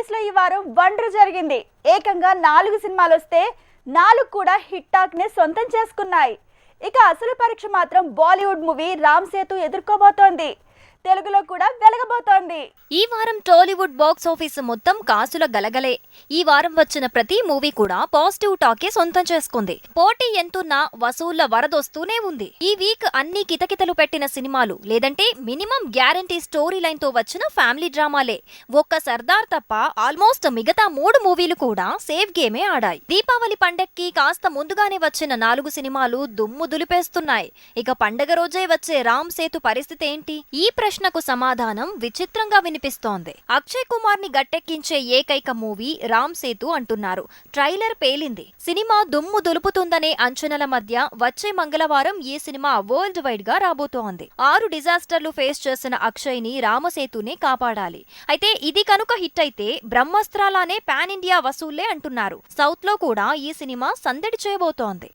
టాకీస్లో ఈ వారం వండర్ జరిగింది. ఏకంగా నాలుగు సినిమాలు వస్తే నాలుగు కూడా హిట్ టాక్ని సొంతం చేసుకున్నాయి. ఇక అసలు పరీక్ష మాత్రం బాలీవుడ్ మూవీ రామ్ సేతు ఎదుర్కోబోతోంది. తెలుగులో కూడా వెలగబోతోంది ఈ వారం టాలీవుడ్ బాక్స్ ఆఫీస్ మొత్తం కాసుల గలగలే. ఈ వారం వచ్చిన ప్రతి మూవీ కూడా పాజిటివ్ టాకే సొంతం చేసుకుంది. పోటీ ఎంతున్నా వసూళ్ళ వరదొస్తూనే ఉంది. ఈ వీక్ అన్ని కితకితలు పెట్టిన సినిమాలు లేదంటే మినిమం గ్యారంటీ స్టోరీ లైన్తో వచ్చిన ఫ్యామిలీ డ్రామాలే. ఒక్క సర్దార్ తప్ప ఆల్మోస్ట్ మిగతా మూడు మూవీలు కూడా సేఫ్ గేమే ఆడాయి. దీపావళి పండక్కి కాస్త ముందుగానే వచ్చిన నాలుగు సినిమాలు దుమ్ము దులిపేస్తున్నాయి. ఇక పండగ రోజే వచ్చే రామ్ సేతు పరిస్థితి ఏంటి? ఈ ప్రశ్నకు సమాధానం విచిత్రంగా వినిపిస్తోంది. అక్షయ్ కుమార్ని గట్టెక్కించే ఏకైక మూవీ రామ్ సేతు అంటున్నారు. ట్రైలర్ పేలింది. సినిమా దుమ్ము దులుపుతుందనే అంచనాల మధ్య వచ్చే మంగళవారం ఈ సినిమా వరల్డ్ వైడ్గా రాబోతోంది. ఆరు డిజాస్టర్లు ఫేస్ చేసిన అక్షయ్ని రామసేతునే కాపాడాలి. అయితే ఇది కనుక హిట్ అయితే బ్రహ్మాస్త్రాలానే పాన్ ఇండియా వసూళ్ళే అంటున్నారు. సౌత్లో కూడా ఈ సినిమా సందడి చేయబోతోంది.